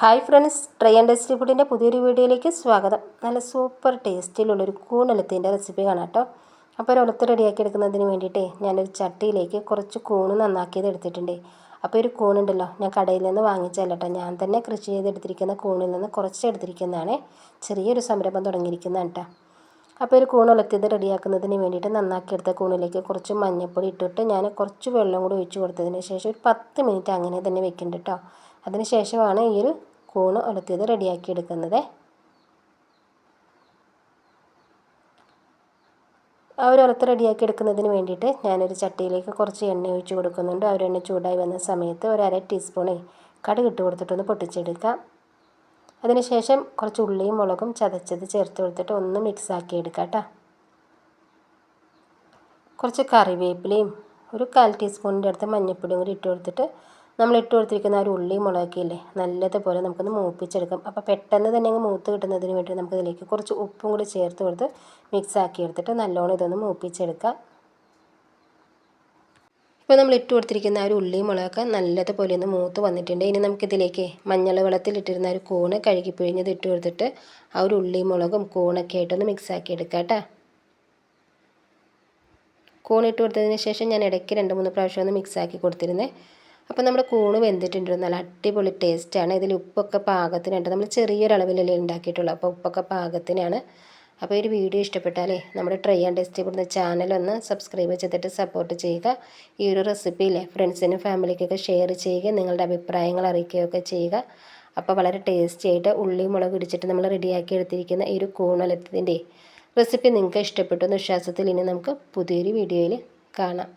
Hi friends try and tasty ഫുഡിന്റെ പുതിയൊരു വീഡിയോയിലേക്ക് സ്വാഗതം. നല്ല സൂപ്പർ ടേസ്റ്റിലുള്ളൊരു കൂണെളുത്തിന്റെ റെസിപ്പി കാണാം കേട്ടോ. അപ്പോൾ ഒരു ഒലത്ത് റെഡിയാക്കി എടുക്കുന്നതിന് വേണ്ടിയിട്ട് ഞാനൊരു ചട്ടിയിലേക്ക് കുറച്ച് കൂണ് നന്നാക്കിയത് എടുത്തിട്ടുണ്ട്. അപ്പോൾ ഒരു കൂണുണ്ടല്ലോ ഞാൻ കടയിൽ നിന്ന് വാങ്ങിച്ചല്ല ഞാൻ തന്നെ കൃഷി ചെയ്തെടുത്തിരിക്കുന്ന കൂണിൽ നിന്ന് കുറച്ച് എടുത്തിരിക്കുന്നതാണ്. ചെറിയൊരു സംരംഭം തുടങ്ങിയിരിക്കുന്നതാണ് കേട്ടോ. അപ്പോൾ ഒരു കൂൺ ഉലത്തിയത് റെഡിയാക്കുന്നതിന് വേണ്ടിയിട്ട് നന്നാക്കിയെടുത്ത കൂണിലേക്ക് കുറച്ച് മഞ്ഞൾപ്പൊടി ഇട്ടിട്ട് ഞാൻ കുറച്ച് വെള്ളം കൂടി ഒഴിച്ച് കൊടുത്തതിന് ശേഷം ഒരു പത്ത് മിനിറ്റ് അങ്ങനെ തന്നെ വെക്കുന്നുണ്ട് കേട്ടോ. അതിന് ശേഷമാണ് ഈ ഒരു കൂണ് ഉലത്തിയത് റെഡിയാക്കി എടുക്കുന്നത് ആ ഒരു ഉലത്ത് റെഡിയാക്കി എടുക്കുന്നതിന് വേണ്ടിയിട്ട് ഞാനൊരു ചട്ടിയിലേക്ക് കുറച്ച് എണ്ണ ഒഴിച്ച് കൊടുക്കുന്നുണ്ട്. ആ ഒരു എണ്ണ ചൂടായി വന്ന സമയത്ത് ഒരു അര ടീസ്പൂണേ കടുക് ഇട്ട് കൊടുത്തിട്ടൊന്ന് പൊട്ടിച്ചെടുക്കാം. അതിനുശേഷം കുറച്ച് ഉള്ളിയും മുളകും ചതച്ചത് ചേർത്ത് കൊടുത്തിട്ട് ഒന്ന് മിക്സ് ആക്കി എടുക്കാം കേട്ടോ. കുറച്ച് കറിവേപ്പിലയും ഒരു കാൽ ടീസ്പൂണിന്റെ അടുത്ത് മഞ്ഞൾപ്പൊടിയും കൂടി ഇട്ട് കൊടുത്തിട്ട് നമ്മൾ ഇട്ട് കൊടുത്തിരിക്കുന്ന ആ ഒരു ഉള്ളിയും മുളകൊക്കെ ഇല്ലേ നല്ലതുപോലെ നമുക്കൊന്ന് മൂപ്പിച്ചെടുക്കാം. അപ്പോൾ പെട്ടെന്ന് തന്നെ അങ്ങ് മൂത്ത് കിട്ടുന്നതിന് വേണ്ടി നമുക്കിതിലേക്ക് കുറച്ച് ഉപ്പും കൂടി ചേർത്ത് കൊടുത്ത് മിക്സ് ആക്കി എടുത്തിട്ട് നല്ലോണം ഇതൊന്ന് മൂപ്പിച്ചെടുക്കാം. ഇപ്പോൾ നമ്മൾ ഇട്ട് കൊടുത്തിരിക്കുന്ന ആ ഒരു ഉള്ളിയും മുളകൊക്കെ നല്ലതുപോലെ ഒന്ന് മൂത്ത് വന്നിട്ടുണ്ട്. ഇനി നമുക്കിതിലേക്ക് മഞ്ഞൾ വെള്ളത്തിലിട്ടിരുന്ന ഒരു കൂണ് കഴുകി പിഴിഞ്ഞത് ഇട്ട് കൊടുത്തിട്ട് ആ ഒരു ഉള്ളി മുളകും കൂണൊക്കെ ആയിട്ടൊന്ന് മിക്സ് ആക്കി എടുക്കാം കേട്ടോ. കൂണിട്ട് കൊടുത്തതിന് ശേഷം ഞാൻ ഇടയ്ക്ക് രണ്ട് മൂന്ന് പ്രാവശ്യം ഒന്ന് മിക്സ് ആക്കി കൊടുത്തിരുന്നേ. അപ്പോൾ നമ്മുടെ കൂണ് വെന്തിട്ടുണ്ട്. നല്ല അടിപൊളി ടേസ്റ്റാണ് ഇതിൽ ഉപ്പൊക്കെ പാകത്തിനുണ്ട്. നമ്മൾ ചെറിയൊരളവിലല്ലേ ഉണ്ടാക്കിയിട്ടുള്ളൂ അപ്പോൾ ഉപ്പൊക്കെ പാകത്തിനാണ്. അപ്പോൾ ഈ ഒരു വീഡിയോ ഇഷ്ടപ്പെട്ടാലേ നമ്മുടെ ട്രൈ ആൻഡ് ടേസ്റ്റ് ഇവിടുന്ന് ചാനൽ ഒന്ന് സബ്സ്ക്രൈബ് ചെയ്തിട്ട് സപ്പോർട്ട് ചെയ്യുക. ഈ ഒരു റെസിപ്പിയിലെ ഫ്രണ്ട്സിനും ഫാമിലിക്കൊക്കെ ഷെയർ ചെയ്യുക. നിങ്ങളുടെ അഭിപ്രായങ്ങൾ അറിയിക്കുകയൊക്കെ ചെയ്യുക. അപ്പോൾ വളരെ ടേസ്റ്റി ആയിട്ട് ഉള്ളി മുളക് ഇടിച്ചിട്ട് നമ്മൾ റെഡിയാക്കി എടുത്തിരിക്കുന്ന ഈ ഒരു കൂണലത്തിന്റെ റെസിപ്പി നിങ്ങൾക്ക് ഇഷ്ടപ്പെട്ടു എന്ന് വിശ്വാസത്തിൽ ഇനി നമുക്ക് പുതിയൊരു വീഡിയോയിൽ കാണാം.